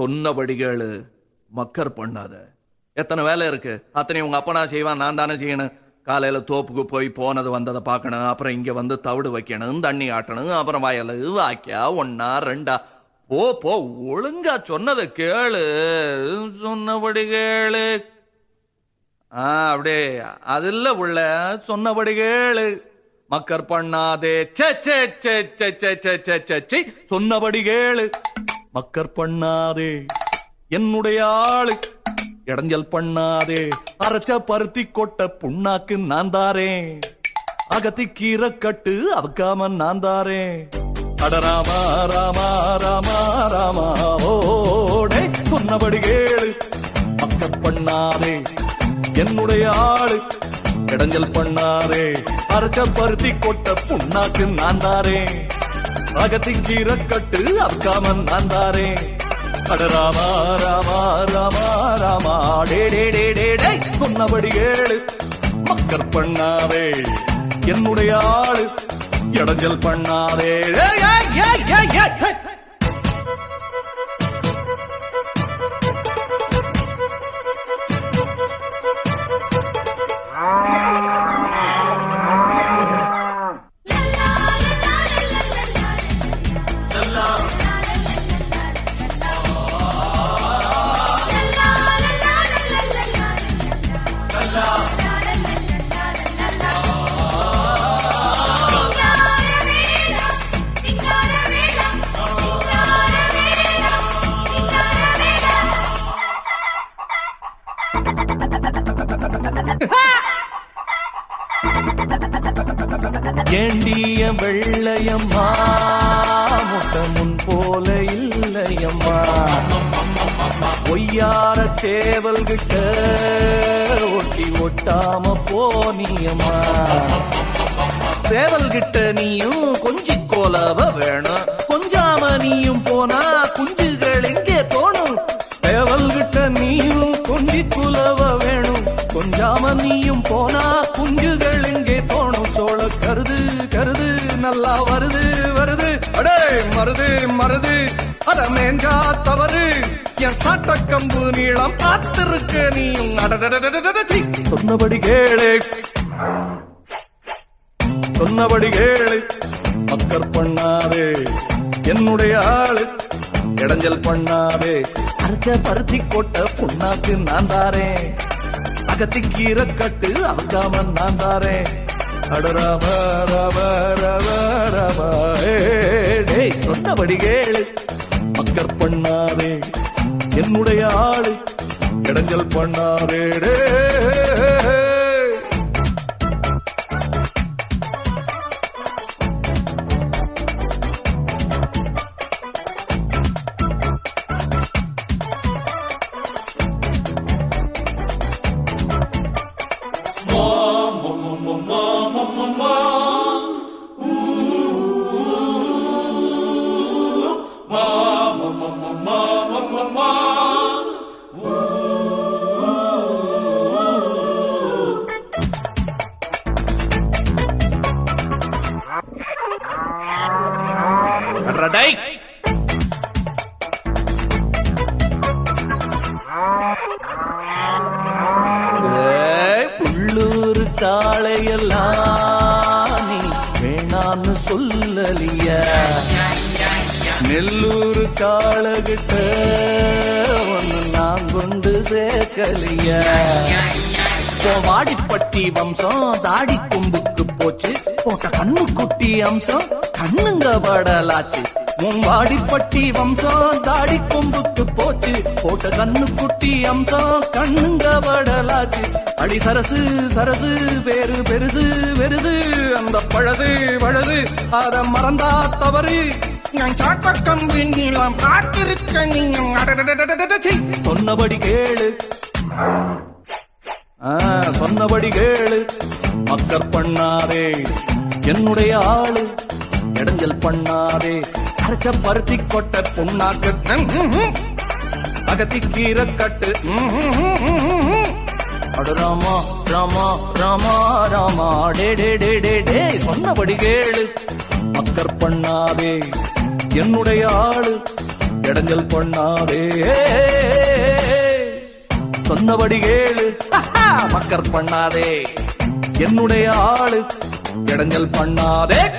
சொன்னபடி கேளு மக்கர் பண்ணாத எத்தனை வேலை இருக்கு அத்தனை உங்க அப்பனா செய்வான் நான் தானே செய்யணும் காலையில தோப்புக்கு போய் போனது வந்ததை பார்க்கணும் அப்புறம் இங்க வந்து தவிடு வைக்கணும் தண்ணி ஆட்டணும் அப்புறம் வயலு வாக்கியா ஒன்னா ரெண்டா போ போ ஒழுங்கா சொன்னதை கேளு சொன்னபடி கேளு ஆ அப்படியே அது உள்ள சொன்னபடி கேளு மக்கர் பண்ணாதே சொன்னபடி கேளு மக்கர் பண்ணாதே. என்னுடைய ஆளு இடைஞ்சல் பண்ணாதே. அரைச்ச பருத்தி கொட்ட புண்ணாக்கு நான் தாரேன். அகத்தி கீரை கட்டு அவக்காம நான் தாரேன். அட ராமா ராமா ராமா ராமா ஓடே சொன்னபடி கேளு. மக்கர் பண்ணாதே. என்னுடைய ஆளு இடைஞ்சல் பண்ணாரே அரைச்ச பருத்தி கொட்ட புண்ணாக்கு நான் தாரேன். அகத்தி இறக்கட்டு அக்காமன் நான் தாரேன் அட ராமா ராமா ராமா ராமா டே டே டே டே டே சொன்னபடி ஏழு மக்கர் பண்ணாரே என்னுடைய ஆளு இடைஞ்சல் பண்ணாரே ஏண்டிய வெள்ளையம்மா முகமுன் போல இல்லையம்மா. பொய்யார சேவல் கிட்ட ஒட்டி ஒட்டாம போனியம்மா. சேவல் கிட்ட நீயும் கொஞ்சி கோலவ வேணும். கொஞ்சாம நீயும் போனா குஞ்சு கொஞ்சாம நீயும் போனா குஞ்சுகள் எங்கே தோணும் சோழ கருது கருது நல்லா வருது வருது. அடே மருது மருது. அட மேஞ்சா தவறு. என் சாட்ட கம்பு நீளம் பார்த்திருக்க நீயும். சொன்னபடி கேளு. சொன்னபடி கேளு. மக்கர் பண்ணாதே. என்னுடைய ஆளு. இடைஞ்சல் பண்ணாதே. அரைச்ச பருத்தி கொட்ட புண்ணாக்கு நான் தாரேன். அகத்தி கீரை கட்டு அவகாம நான் தாரேன் அடராம ராம ராம ராம டேய் சொன்னபடி கேளு. மக்கர் பண்ணாதே. என்னுடைய ஆளு. இடைஞ்சல் பண்ணாதே டே காளையெல்லாம் நீ வேணான்னு சொல்லலிய. நெல்லூர் காலகிட்ட ஒன்று நான் கொண்டு சேர்க்கலிய. வாடிப்பட்டி வம்சம் தாடி கொம்புக்கு போச்சு. போட்ட கண்ணு குட்டி அம்சம் கண்ணுங்க படலாச்சு உன் வாடிப்பட்டி வம்சம் தாடி கொம்புக்கு போச்சு. போட்ட கண்ணு குட்டி அம்சம் கண்ணுங்க படலாச்சு அடி சரசு சரசு வேறு பெருசு பெருசு அந்த பழசு பழசு அத மறந்தா தவறு. நான் சாட்ட கம்பின் நீளம் காத்திருக்க சீ. சொன்னபடி கேளு சொன்னபடி கேளு. மக்கர் பண்ணாதே. என்னுடைய ஆளு. இடைஞ்சல் பண்ணாதே. அரைச்ச பருத்தி கொட்ட புண்ணாக்கு. அகத்தி கீரை கட்டு. அட ராமா ராமா ராமா ராமா. டே டே டே டே டே. சொன்னபடி கேளு. மக்கர் பண்ணாதே. என்னுடைய ஆளு. இடைஞ்சல் பண்ணாதே. சொன்னபடி கேளு. மக்கர் பண்ணாதே. என்னுடைய ஆளு. இடைஞ்சல் பண்ணாதே.